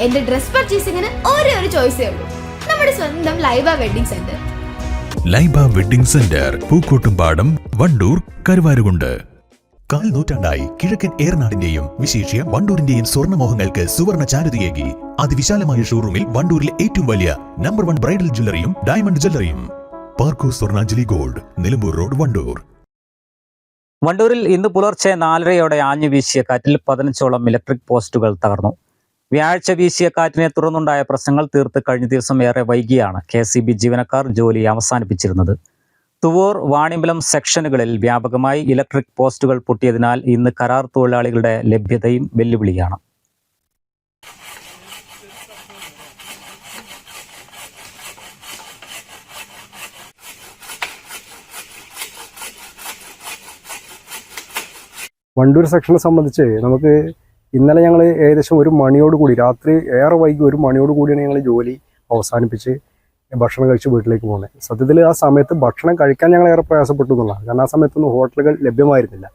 എന്റെ ഡ്രസ് പർച്ചേസിംഗിന് ഒരേ ഒരു ചോയ്സേ ഉള്ളൂ. നമ്മുടെ സ്വന്തം Laiba wedding centre. Laiba wedding centre Pookkottumpadam Wandoor Karuvarakundu. കാൽ നൂറ്റാണ്ടായി കിഴക്കൻ ഏറനാടിന്റെയും വിശേഷ്യ വണ്ടൂരിന്റെയും സ്വർണമോഹങ്ങൾക്ക് സുവർണ ചാരുതയേകി. അതിവിശാലമായ ഷോറൂമിൽ വണ്ടൂരിലെ ഏറ്റവും വലിയ നമ്പർ വൺ ബ്രൈഡൽ ജ്വല്ലറിയും ഡയമണ്ട് ജ്വല്ലറിയും പാർക്കോ സ്വർണാഞ്ജലി ഗോൾഡ് നിലമ്പൂർ റോഡ് വണ്ടൂർ. വണ്ടൂരിൽ ഇന്ന് പുലർച്ചെ നാലരയോടെ ആഞ്ഞു വീശിയ കാറ്റിൽ പതിനഞ്ചോളം ഇലക്ട്രിക് പോസ്റ്റുകൾ തകർന്നു. വ്യാഴാഴ്ച വീശിയ കാറ്റിനെ തുടർന്നുണ്ടായ പ്രശ്നങ്ങൾ തീർത്ത് കഴിഞ്ഞ ദിവസം ഏറെ വൈകിയാണ് കെ സി ബി ജീവനക്കാർ ജോലി അവസാനിപ്പിച്ചിരുന്നത്. തുവൂർ വാണിമ്പലം സെക്ഷനുകളിൽ വ്യാപകമായി ഇലക്ട്രിക് പോസ്റ്റുകൾ പൊട്ടിയതിനാൽ ഇന്ന് കരാർ തൊഴിലാളികളുടെ ലഭ്യതയും വെല്ലുവിളിയാണ്. വണ്ടൂർ സെക്ഷനെ സംബന്ധിച്ച് നമുക്ക് ഇന്നലെ ഞങ്ങൾ ഏകദേശം ഒരു മണിയോട് കൂടി രാത്രി ഏറെ വൈകി ഒരു മണിയോട് കൂടിയാണ് ഞങ്ങൾ ജോലി അവസാനിപ്പിച്ച് ഭക്ഷണം കഴിച്ച് വീട്ടിലേക്ക് പോകുന്നത്. സത്യത്തിൽ ആ സമയത്ത് ഭക്ഷണം കഴിക്കാൻ ഞങ്ങൾ ഏറെ പ്രയാസപ്പെട്ടു എന്നുള്ളതാണ്. കാരണം ആ സമയത്തൊന്നും ഹോട്ടലുകൾ ലഭ്യമായിരുന്നില്ല.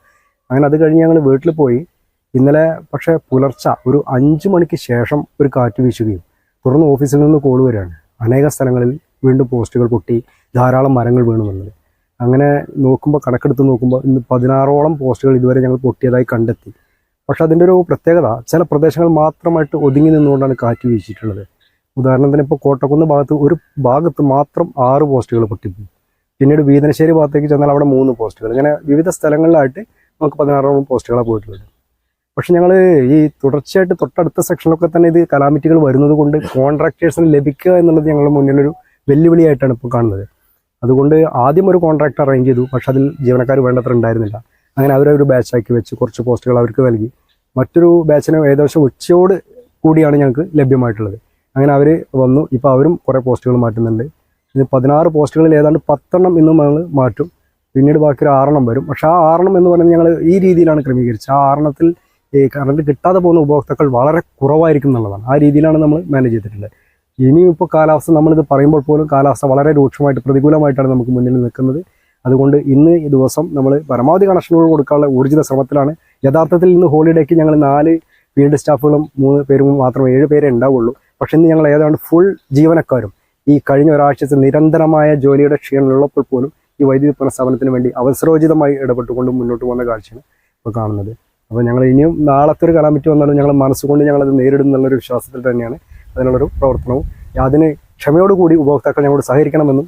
അങ്ങനെ അത് കഴിഞ്ഞ് ഞങ്ങൾ വീട്ടിൽ പോയി. ഇന്നലെ പക്ഷേ പുലർച്ച ഒരു അഞ്ച് മണിക്ക് ശേഷം ഒരു കാറ്റ് വീശുകയും തുടർന്ന് ഓഫീസിൽ നിന്ന് കോൾ വരികയാണ്. അനേക സ്ഥലങ്ങളിൽ വീണ്ടും പോസ്റ്റുകൾ പൊട്ടി ധാരാളം മരങ്ങൾ വീണുന്നുള്ളത് അങ്ങനെ നോക്കുമ്പോൾ കണക്കെടുത്ത് നോക്കുമ്പോൾ ഇന്ന് പതിനാറോളം പോസ്റ്റുകൾ ഇതുവരെ ഞങ്ങൾ പൊട്ടിയതായി കണ്ടെത്തി. പക്ഷെ അതിന്റെ ഒരു പ്രത്യേകത ചില പ്രദേശങ്ങൾ മാത്രമായിട്ട് ഒതുങ്ങി നിന്നുകൊണ്ടാണ് കാറ്റ് വീശിയിട്ടുള്ളത്. ഉദാഹരണത്തിന് ഇപ്പോൾ കോട്ടക്കുന്ന് ഭാഗത്ത് ഒരു ഭാഗത്ത് മാത്രം ആറ് പോസ്റ്റുകൾ പൊട്ടിപ്പോയി. പിന്നീട് വീതനശ്ശേരി ഭാഗത്തേക്ക് ചെന്നാൽ അവിടെ മൂന്ന് പോസ്റ്റുകൾ. ഇങ്ങനെ വിവിധ സ്ഥലങ്ങളിലായിട്ട് നമുക്ക് പതിനാറോളം പോസ്റ്റുകളാണ് പോയിട്ടുള്ളത്. പക്ഷെ ഞങ്ങൾ ഈ തുടർച്ചയായിട്ട് തൊട്ടടുത്ത സെക്ഷനിലൊക്കെ തന്നെ ഇത് കലാമിറ്റികൾ വരുന്നത് കൊണ്ട് കോൺട്രാക്ടേഴ്സിന് ലഭിക്കുക എന്നുള്ളത് ഞങ്ങളുടെ മുന്നിലൊരു വെല്ലുവിളിയായിട്ടാണ് ഇപ്പോൾ കാണുന്നത്. അതുകൊണ്ട് ആദ്യം ഒരു കോൺട്രാക്ട് അറേഞ്ച് ചെയ്തു പക്ഷെ അതിൽ ജീവനക്കാർ വേണ്ടത്ര ഉണ്ടായിരുന്നില്ല. അങ്ങനെ അവരെ ഒരു ബാച്ചാക്കി വെച്ച് കുറച്ച് പോസ്റ്റുകൾ അവർക്ക് നൽകി. മറ്റൊരു ബാച്ചിന് ഏകദേശം ഉച്ചയോട് കൂടിയാണ് ഞങ്ങൾക്ക് ലഭ്യമായിട്ടുള്ളത്. അങ്ങനെ അവർ വന്നു. ഇപ്പോൾ അവരും കുറേ പോസ്റ്റുകൾ മാറ്റുന്നുണ്ട്. ഇത് പതിനാറ് പോസ്റ്റുകളിൽ ഏതാണ്ട് പത്തെണ്ണം ഇന്നും ഞങ്ങൾ മാറ്റും. പിന്നീട് ബാക്കി ഒരു ആറെണ്ണം വരും. പക്ഷെ ആ ആറെണ്ണം എന്ന് പറയുന്നത് ഞങ്ങൾ ഈ രീതിയിലാണ് ക്രമീകരിച്ചത്. ആ ആറെണ്ണത്തിൽ ഈ കറണ്ട് കിട്ടാതെ പോകുന്ന ഉപഭോക്താക്കൾ വളരെ കുറവായിരിക്കും എന്നുള്ളതാണ്. ആ രീതിയിലാണ് നമ്മൾ മാനേജ് ചെയ്തിട്ടുള്ളത്. ഇനിയും ഇപ്പോൾ കാലാവസ്ഥ നമ്മളിത് പറയുമ്പോൾ പോലും കാലാവസ്ഥ വളരെ രൂക്ഷമായിട്ട് പ്രതികൂലമായിട്ടാണ് നമുക്ക് മുന്നിൽ നിൽക്കുന്നത്. അതുകൊണ്ട് ഇന്ന് ഈ ദിവസം നമ്മൾ പരമാവധി കണക്ഷനുകൾ കൊടുക്കാനുള്ള ഊർജിത ശ്രമത്തിലാണ്. യഥാർത്ഥത്തിൽ ഇന്ന് ഹോളിഡേക്ക് ഞങ്ങൾ നാല് ഫീൽഡ് സ്റ്റാഫുകളും മൂന്ന് പേരും മാത്രമേ ഏഴ് പേരെ ഉണ്ടാവുള്ളൂ. പക്ഷെ ഇന്ന് ഞങ്ങൾ ഏതാണ്ട് ഫുൾ ജീവനക്കാരും ഈ കഴിഞ്ഞ ഒരാഴ്ചത്തെ നിരന്തരമായ ജോലിയുടെ ക്ഷീണമുള്ളപ്പോൾ പോലും ഈ വൈദ്യുതി പുനഃസ്ഥാപനത്തിന് വേണ്ടി അവസരോചിതമായി ഇടപെട്ടുകൊണ്ട് മുന്നോട്ട് പോകുന്ന കാഴ്ചയാണ് ഇപ്പോൾ കാണുന്നത്. അപ്പോൾ ഞങ്ങൾ ഇനിയും നാളത്തെ ഒരു കലാമിറ്റി വന്നാലും ഞങ്ങൾ മനസ്സുകൊണ്ട് ഞങ്ങളത് നേരിടും എന്നുള്ളൊരു വിശ്വാസത്തിൽ തന്നെയാണ് അതിനുള്ളൊരു പ്രവർത്തനവും. അതിന് ക്ഷമയോടുകൂടി ഉപഭോക്താക്കൾ ഞങ്ങളോട് സഹകരിക്കണമെന്നും